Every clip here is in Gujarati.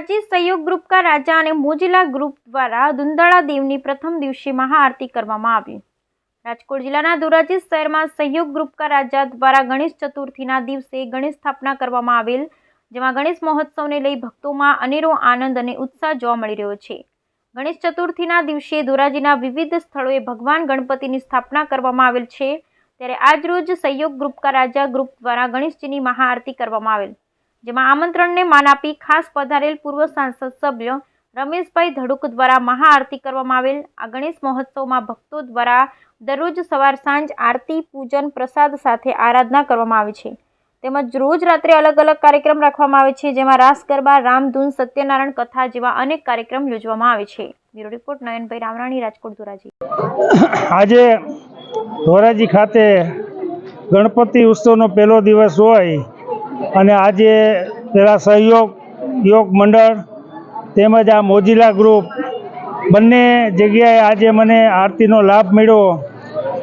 ધોરાજી સહયોગ ગ્રુપ કા રાજા અને મોજીલા ગ્રુપ દ્વારા દુંદાળા દેવની પ્રથમ દિવસે મહાઆરતી કરવામાં આવી. રાજકોટ જિલ્લાના ધોરાજી શહેરમાં સહયોગ ગ્રુપ કા રાજા દ્વારા ગણેશ ચતુર્થીના દિવસે ગણેશ સ્થાપના કરવામાં આવેલ, જેમાં ગણેશ મહોત્સવને લઈ ભક્તોમાં અનેરો આનંદ અને ઉત્સાહ જોવા મળી રહ્યો છે. ગણેશ ચતુર્થીના દિવસે ધોરાજીના વિવિધ સ્થળોએ ભગવાન ગણપતિની સ્થાપના કરવામાં આવેલ છે. ત્યારે આજરોજ સહયોગ ગ્રુપ કા રાજા ગ્રુપ દ્વારા ગણેશજીની મહાઆરતી કરવામાં આવેલ. જેમાં આમંત્રણને માન આપી ખાસ પધારેલ પૂર્વ સાંસદ સભ્ય રમેશભાઈ ધડુક દ્વારા મહાઆરતી કરવામાં આવેલ. આ ગણેશ મહોત્સવમાં ભક્તો દ્વારા દરરોજ સવાર સાંજ આરતી, પૂજન, પ્રસાદ સાથે આરાધના કરવામાં આવે છે. તેમજ રોજ રાત્રે અલગ અલગ કાર્યક્રમ રાખવામાં આવે છે, જેમાં રાસ ગરબા રામધૂન સત્યનારાયણ કથા જેવા અનેક કાર્યક્રમ યોજવામાં આવે છે. Bureau report, Nayanbhai Ramrani Rajkot, Dhoraji. આજે ધોરાજી ખાતે ગણપતિ ઉત્સવનો પહેલો દિવસ હોય અને આજે પેલા સહયોગ, યોગ મંડળ તેમજ આ મોજીલા ગ્રુપ બંને જગ્યાએ આજે મને આરતીનો લાભ મળ્યો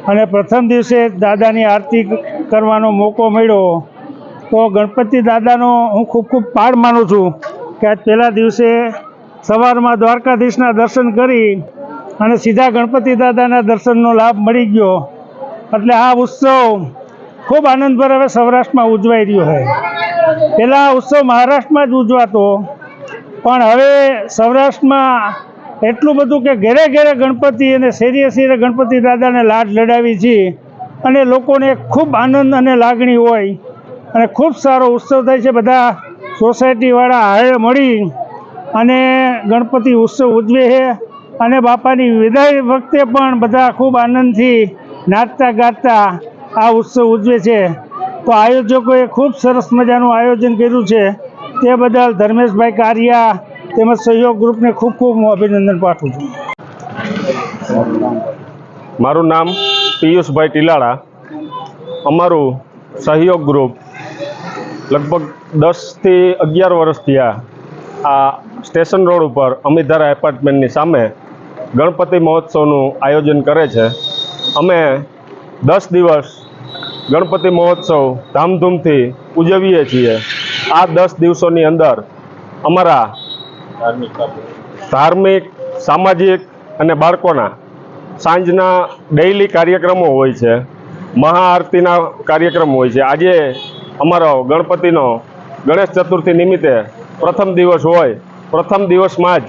અને પ્રથમ દિવસે દાદાની આરતી કરવાનો મોકો મળ્યો. તો ગણપતિ દાદાનો હું ખૂબ ખૂબ પાડ માનું છું કે આજ પહેલા દિવસે સવારમાં દ્વારકાધીશના દર્શન કરી અને સીધા ગણપતિ દાદાના દર્શનનો લાભ મળી ગયો. એટલે આ ઉત્સવ ખૂબ આનંદભર હવે સૌરાષ્ટ્રમાં ઉજવાઈ રહ્યો છે પહેલાં ઉત્સવ મહારાષ્ટ્રમાં જ ઉજવાતો, પણ હવે સૌરાષ્ટ્રમાં એટલું બધું કે ઘેરે ઘેરે ગણપતિ અને શેરીએ શેરે ગણપતિ દાદાને લાડ લડાવી છે અને લોકોને ખૂબ આનંદ અને લાગણી હોય અને ખૂબ સારો ઉત્સવ થાય છે. બધા સોસાયટીવાળા હારે મળી અને ગણપતિ ઉત્સવ ઉજવે છે અને બાપાની વિદાય વખતે પણ બધા ખૂબ આનંદથી નાચતા ગાતા આ ઉત્સવ ઉજવે છે. તો આયોજકોએ ખૂબ સરસ મજાનું આયોજન કર્યું છે. તે બદલ ધર્મેશભાઈ કારિયા તેમજ સહયોગ ગ્રુપને ખૂબ ખૂબ હું અભિનંદન પાઠવું છું. મારું નામ પિયુષભાઈ ટીલાળા. અમારું સહયોગ ગ્રુપ લગભગ દસથી અગિયાર વર્ષ થયા આ સ્ટેશન રોડ ઉપર અમિધારા એપાર્ટમેન્ટની સામે ગણપતિ મહોત્સવનું આયોજન કરે છે. અમે દસ દિવસ ગણપતિ મહોત્સવ ધામધૂમથી ઉજવીએ છીએ. આ દસ દિવસોની અંદર અમારા ધાર્મિક, સામાજિક અને બાળકોના સાંજના ડેઇલી કાર્યક્રમો હોય છે. મહાઆરતીના કાર્યક્રમ હોય છે. આજે અમારો ગણપતિનો ગણેશ ચતુર્થી નિમિત્તે પ્રથમ દિવસ હોય. પ્રથમ દિવસમાં જ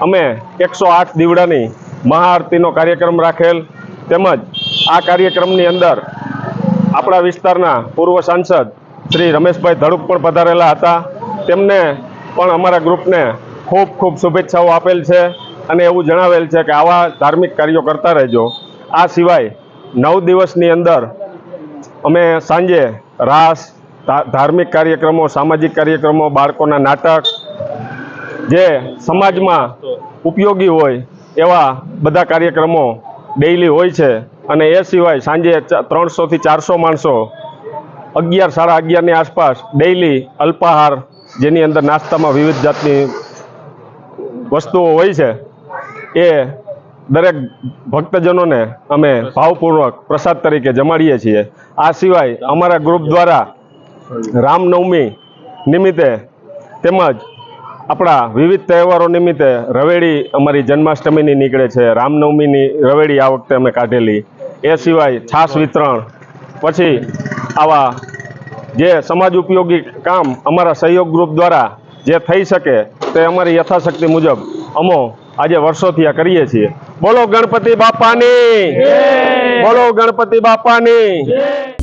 અમે એકસો આઠ દીવડાની મહાઆરતીનો કાર્યક્રમ રાખેલ. તેમજ આ કાર્યક્રમની અંદર આપણા વિસ્તારના પૂર્વ સાંસદ શ્રી રમેશભાઈ ધડુક પણ પધારેલા હતા. તેમને પણ અમારા ગ્રુપને ખૂબ ખૂબ શુભેચ્છાઓ આપેલ છે અને એવું જણાવેલ છે કે આવા ધાર્મિક કાર્યો કરતા રહેજો. આ સિવાય નવ દિવસની અંદર અમે સાંજે રાસ ધાર્મિક કાર્યક્રમો, સામાજિક કાર્યક્રમો, બાળકોના નાટક જે સમાજમાં ઉપયોગી હોય એવા બધા કાર્યક્રમો ડેઈલી હોય છે. અને એ સિવાય સાંજે ત્રણસોથી ચારસો માણસો, અગિયાર, સાડા અગિયારની આસપાસ ડેઇલી અલ્પાહાર જેની અંદર નાસ્તામાં વિવિધ જાતની વસ્તુઓ હોય છે. એ દરેક ભક્તજનોને અમે ભાવપૂર્વક પ્રસાદ તરીકે જમાડીએ છીએ. આ સિવાય અમારા ગ્રુપ દ્વારા રામનવમી નિમિત્તે તેમજ આપણા વિવિધ તહેવારો નિમિત્તે રવેડી અમારી જન્માષ્ટમીની નીકળે છે. રામનવમીની રવેડી આ વખતે અમે કાઢેલી. એ સિવાય છાશ વિતરણ પછી આવા જે સમાજ ઉપયોગી કામ અમારા સહયોગ ગ્રુપ દ્વારા જે થઈ શકે તે અમારી યથાશક્તિ મુજબ અમો આજે વર્ષોથી આ કરીએ છીએ. બોલો ગણપતિ બાપાની! બોલો ગણપતિ બાપાની!